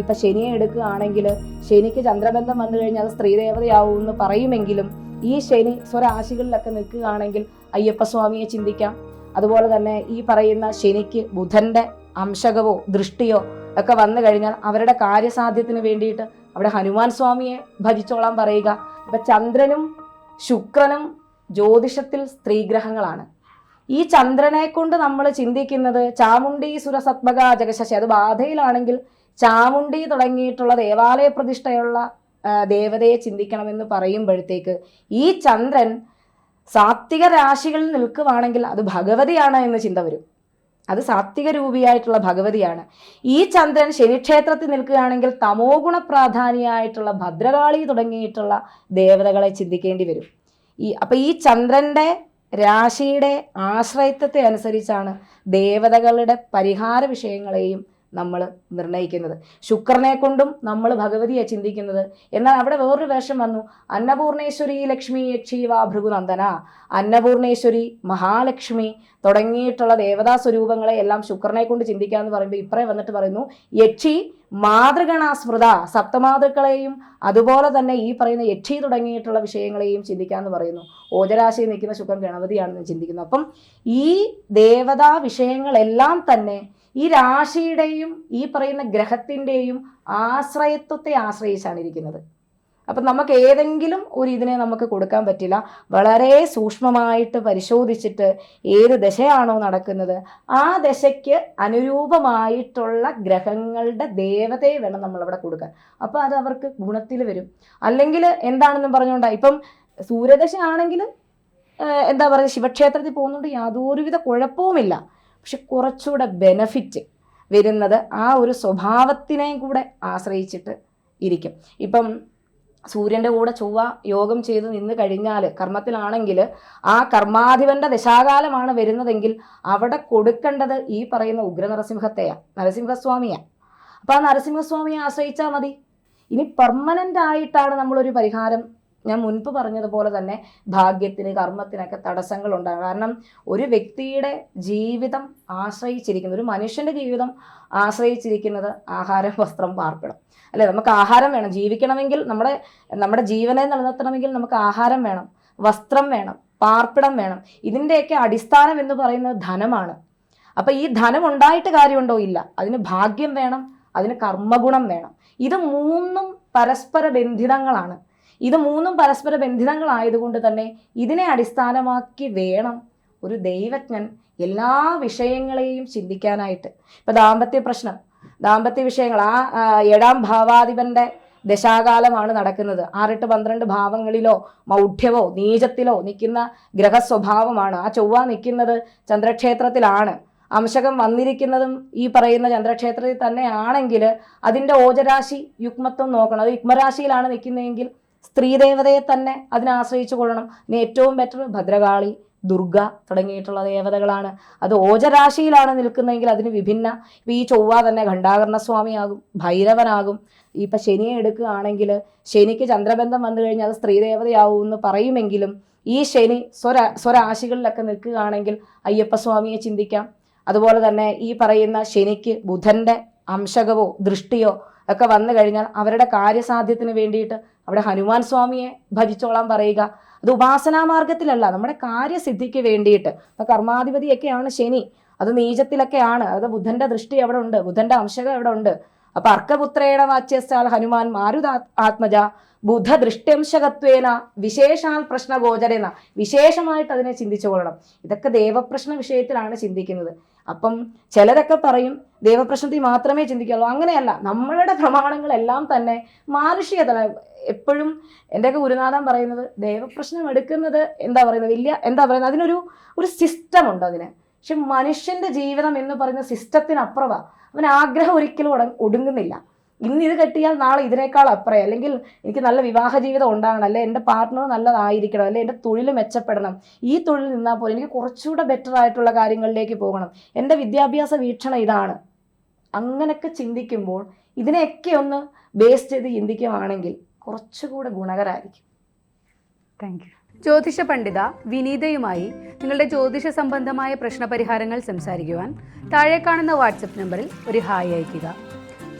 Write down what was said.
ഇപ്പൊ ശനിയെ എടുക്കുകയാണെങ്കിൽ ശനിക്ക് ചന്ദ്രബന്ധം വന്നു കഴിഞ്ഞാൽ അത് സ്ത്രീദേവതയാവും എന്ന് പറയുമെങ്കിലും ഈ ശനി സ്വരാശികളിലൊക്കെ നിൽക്കുകയാണെങ്കിൽ അയ്യപ്പസ്വാമിയെ ചിന്തിക്കാം. അതുപോലെ തന്നെ ഈ പറയുന്ന ശനിക്ക് ബുധന്റെ അംശകവോ ദൃഷ്ടിയോ ഒക്കെ വന്നു കഴിഞ്ഞാൽ അവരുടെ കാര്യസാധ്യത്തിന് വേണ്ടിയിട്ട് അവിടെ ഹനുമാൻ സ്വാമിയെ ഭജിച്ചോളാൻ പറയുക. ഇപ്പൊ ചന്ദ്രനും ശുക്രനും ജ്യോതിഷത്തിൽ സ്ത്രീഗ്രഹങ്ങളാണ്. ഈ ചന്ദ്രനെ കൊണ്ട് നമ്മൾ ചിന്തിക്കുന്നത് ചാമുണ്ടി സുരസത്മക ജഗശശി. അത് ബാധയിലാണെങ്കിൽ ചാമുണ്ഡി തുടങ്ങിയിട്ടുള്ള ദേവാലയ പ്രതിഷ്ഠയുള്ള ദേവതയെ ചിന്തിക്കണമെന്ന് പറയുമ്പോഴത്തേക്ക് ഈ ചന്ദ്രൻ സാത്വിക രാശികളിൽ നിൽക്കുവാണെങ്കിൽ അത് ഭഗവതിയാണ് എന്ന് ചിന്ത വരും. അത് സാത്വിക രൂപിയായിട്ടുള്ള ഭഗവതിയാണ്. ഈ ചന്ദ്രൻ ശനിക്ഷേത്രത്തിൽ നിൽക്കുകയാണെങ്കിൽ തമോ ഗുണ പ്രാധാനിയായിട്ടുള്ള ഭദ്രകാളി തുടങ്ങിയിട്ടുള്ള ദേവതകളെ ചിന്തിക്കേണ്ടി വരും. ഈ അപ്പൊ ഈ ചന്ദ്രന്റെ രാശിയുടെ ആശ്രയത്വത്തെ അനുസരിച്ചാണ് ദേവതകളുടെ പരിഹാര വിഷയങ്ങളെയും നമ്മൾ നിർണയിക്കുന്നത് ശുക്രനെ കൊണ്ടും നമ്മൾ ഭഗവതിയെ ചിന്തിക്കുന്നത്. എന്നാൽ അവിടെ വേറൊരു വേഷം വന്നു. അന്നപൂർണേശ്വരി ലക്ഷ്മി യക്ഷീവ ഭൃഗുനന്ദന. അന്നപൂർണേശ്വരി മഹാലക്ഷ്മി തുടങ്ങിയിട്ടുള്ള ദേവതാ സ്വരൂപങ്ങളെ എല്ലാം ശുക്രനെ കൊണ്ട് ചിന്തിക്കുക എന്ന് പറയുമ്പോൾ ഇപ്പറേ വന്നിട്ട് പറയുന്നു യക്ഷി മാതൃഗണാസ്മൃത സപ്തമാതൃക്കളെയും അതുപോലെ തന്നെ ഈ പറയുന്ന യക്ഷി തുടങ്ങിയിട്ടുള്ള വിഷയങ്ങളെയും ചിന്തിക്കാന്ന് പറയുന്നു. ഓജരാശിയിൽ നിൽക്കുന്ന ശുക്രൻ ഗണപതിയാണെന്ന് ചിന്തിക്കുന്നു. അപ്പം ഈ ദേവതാ വിഷയങ്ങളെല്ലാം തന്നെ ഈ രാശിയുടെയും ഈ പറയുന്ന ഗ്രഹത്തിന്റെയും ആശ്രയത്വത്തെ ആശ്രയിച്ചാണ് ഇരിക്കുന്നത്. അപ്പം നമുക്ക് ഏതെങ്കിലും ഒരു ഇതിനെ നമുക്ക് കൊടുക്കാൻ പറ്റില്ല. വളരെ സൂക്ഷ്മമായിട്ട് പരിശോധിച്ചിട്ട് ഏത് ദശയാണോ നടക്കുന്നത് ആ ദശയ്ക്ക് അനുരൂപമായിട്ടുള്ള ഗ്രഹങ്ങളുടെ ദേവതയെ വേണം നമ്മളവിടെ കൊടുക്കാൻ. അപ്പോൾ അത് അവർക്ക് ഗുണത്തിൽ വരും. അല്ലെങ്കിൽ എന്താണെന്നും പറഞ്ഞുകൊണ്ടാ ഇപ്പം സൂര്യദശ ആണെങ്കിൽ എന്താ പറയുക ശിവക്ഷേത്രത്തിൽ പോകുന്നതുകൊണ്ട് യാതൊരുവിധ കുഴപ്പവുമില്ല. പക്ഷെ കുറച്ചുകൂടെ ബെനഫിറ്റ് വരുന്നത് ആ ഒരു സ്വഭാവത്തിനെയും കൂടെ ആശ്രയിച്ചിട്ട് ഇരിക്കും. ഇപ്പം സൂര്യന്റെ കൂടെ ചൊവ്വ യോഗം ചെയ്ത് നിന്ന് കഴിഞ്ഞാൽ കർമ്മത്തിലാണെങ്കിൽ ആ കർമാധിപന്റെ ദശാകാലമാണ് വരുന്നതെങ്കിൽ അവിടെ കൊടുക്കേണ്ടത് ഈ പറയുന്ന ഉഗ്ര ഉഗ്രനരസിംഹത്തെയാണ് നരസിംഹസ്വാമിയാണ് അപ്പോൾ ആ നരസിംഹസ്വാമിയെ ആശ്രയിച്ചാൽ മതി. ഇനി പെർമനന്റ് ആയിട്ടാണ് നമ്മളൊരു പരിഹാരം ഞാൻ മുൻപ് പറഞ്ഞതുപോലെ തന്നെ ഭാഗ്യത്തിന് കർമ്മത്തിനൊക്കെ തടസ്സങ്ങൾ ഉണ്ടാകും കാരണം ഒരു വ്യക്തിയുടെ ജീവിതം ആശ്രയിച്ചിരിക്കുന്നത് ഒരു മനുഷ്യന്റെ ജീവിതം ആശ്രയിച്ചിരിക്കുന്നത് ആഹാരം വസ്ത്രം പാർപ്പിടം. അല്ലേ? നമുക്ക് ആഹാരം വേണം. ജീവിക്കണമെങ്കിൽ നമ്മുടെ നമ്മുടെ ജീവനെ നിലനിർത്തണമെങ്കിൽ നമുക്ക് ആഹാരം വേണം വസ്ത്രം വേണം പാർപ്പിടം വേണം. ഇതിന്റെയൊക്കെ അടിസ്ഥാനം എന്ന് പറയുന്നത് ധനമാണ്. അപ്പം ഈ ധനം ഉണ്ടായിട്ട് കാര്യമുണ്ടോ? ഇല്ല. അതിന് ഭാഗ്യം വേണം അതിന് കർമ്മഗുണം വേണം. ഇത് മൂന്നും പരസ്പര ബന്ധിതങ്ങളാണ്. ഇത് മൂന്നും പരസ്പര ബന്ധിതങ്ങളായതുകൊണ്ട് തന്നെ ഇതിനെ അടിസ്ഥാനമാക്കി വേണം ഒരു ദൈവജ്ഞൻ എല്ലാ വിഷയങ്ങളെയും ചിന്തിക്കാനായിട്ട്. ഇപ്പൊ ദാമ്പത്യ പ്രശ്നം. ദാമ്പത്യ വിഷയങ്ങൾ. ആ ഏഴാം ഭാവാധിപന്റെ ദശാകാലമാണ് നടക്കുന്നത്. ആറെട്ട് പന്ത്രണ്ട് ഭാവങ്ങളിലോ മൗഢ്യമോ നീചത്തിലോ നിൽക്കുന്ന ഗ്രഹസ്വഭാവമാണ്. ആ ചൊവ്വ നിൽക്കുന്നത് ചന്ദ്രക്ഷേത്രത്തിലാണ്. അംശകം വന്നിരിക്കുന്നതും ഈ പറയുന്ന ചന്ദ്രക്ഷേത്രത്തിൽ തന്നെയാണെങ്കിൽ അതിന്റെ ഓജരാശി യുഗ്മത്വം നോക്കണം. അത് യുഗ്മരാശിയിലാണ് നിൽക്കുന്നതെങ്കിൽ സ്ത്രീദേവതയെ തന്നെ അതിനെ ആശ്രയിച്ചു കൊള്ളണം. ഇനി ഏറ്റവും ബെറ്റർ ഭദ്രകാളി ദുർഗ തുടങ്ങിയിട്ടുള്ള ദേവതകളാണ്. അത് ഓജരാശിയിലാണ് നിൽക്കുന്നതെങ്കിൽ അതിന് വിഭിന്ന ഇപ്പം ഈ ചൊവ്വ തന്നെ ഖണ്ഡാകർണ സ്വാമിയാകും ഭൈരവനാകും. ഇപ്പം ശനിയെ എടുക്കുകയാണെങ്കിൽ ശനിക്ക് ചന്ദ്രബന്ധം വന്നു കഴിഞ്ഞാൽ അത് സ്ത്രീദേവതയാവും എന്ന് പറയുമെങ്കിലും ഈ ശനി സ്വര സ്വരാശികളിലൊക്കെ നിൽക്കുകയാണെങ്കിൽ അയ്യപ്പസ്വാമിയെ ചിന്തിക്കാം. അതുപോലെ തന്നെ ഈ പറയുന്ന ശനിക്ക് ബുധന്റെ അംശകവോ ദൃഷ്ടിയോ ഒക്കെ വന്നു കഴിഞ്ഞാൽ അവരുടെ കാര്യസാധ്യത്തിന് വേണ്ടിയിട്ട് അവിടെ ഹനുമാൻ സ്വാമിയെ ഭജിച്ചോളാം പറയുക. അത് ഉപാസനാ മാർഗത്തിലല്ല നമ്മുടെ കാര്യസിദ്ധിക്ക് വേണ്ടിയിട്ട്. ഇപ്പൊ കർമാധിപതിയൊക്കെയാണ് ശനി അത് നീചത്തിലൊക്കെയാണ്. അത് ബുധന്റെ ദൃഷ്ടി അവിടെ ഉണ്ട് ബുധന്റെ അംശകം അവിടെ ഉണ്ട്. അപ്പൊ അർക്കപുത്രേണ വാച്യസ്ഥാൽ ഹനുമാൻ മാരുത ആത്മജ ബുധ ദൃഷ്ട്യംശകത്വേന വിശേഷാൽ പ്രശ്നഗോചരേന. വിശേഷമായിട്ട് അതിനെ ചിന്തിച്ചു കൊള്ളണം. ഇതൊക്കെ ദേവപ്രശ്ന വിഷയത്തിലാണ് ചിന്തിക്കുന്നത്. അപ്പം ചിലരൊക്കെ പറയും ദേവപ്രശ്നത്തിൽ മാത്രമേ ചിന്തിക്കുള്ളൂ. അങ്ങനെയല്ല നമ്മളുടെ പ്രമാണങ്ങളെല്ലാം തന്നെ മാനുഷികത എപ്പോഴും എന്റെയൊക്കെ ഗുരുനാഥൻ പറയുന്നത് ദേവപ്രശ്നം എടുക്കുന്നത് എന്താ പറയുന്നത്? വലിയ എന്താ പറയുന്നത്? അതിനൊരു ഒരു സിസ്റ്റം ഉണ്ട് അതിന്. പക്ഷെ മനുഷ്യന്റെ ജീവിതം എന്ന് പറയുന്ന സിസ്റ്റത്തിനപ്പുറവാ. അവൻ ആഗ്രഹം ഒരിക്കലും ഒടുങ്ങുന്നില്ല. ഇന്ന് ഇത് കെട്ടിയാൽ നാളെ ഇതിനേക്കാൾ അപ്പുറം. അല്ലെങ്കിൽ എനിക്ക് നല്ല വിവാഹ ജീവിതം ഉണ്ടാകണം അല്ലെ എന്റെ പാർട്ട്ണർ നല്ലതായിരിക്കണം അല്ലെ എന്റെ തൊഴിൽ മെച്ചപ്പെടണം. ഈ തൊഴിൽ നിന്നാൽ പോലെ എനിക്ക് കുറച്ചുകൂടെ ബെറ്റർ ആയിട്ടുള്ള കാര്യങ്ങളിലേക്ക് പോകണം. എന്റെ വിദ്യാഭ്യാസ വീക്ഷണം ഇതാണ്. അങ്ങനെയൊക്കെ ചിന്തിക്കുമ്പോൾ ഇതിനെയൊക്കെ ഒന്ന് ബേസ് ചെയ്ത് ചിന്തിക്കുകയാണെങ്കിൽ കുറച്ചുകൂടെ ഗുണകരമായിരിക്കും താങ്ക് യു ജ്യോതിഷ പണ്ഡിത വിനീതയുമായി നിങ്ങളുടെ ജ്യോതിഷ സംബന്ധമായ പ്രശ്നപരിഹാരങ്ങൾ സംസാരിക്കുവാൻ താഴെ കാണുന്ന വാട്സപ്പ് നമ്പറിൽ ഒരു ഹായ് അയയ്ക്കുക.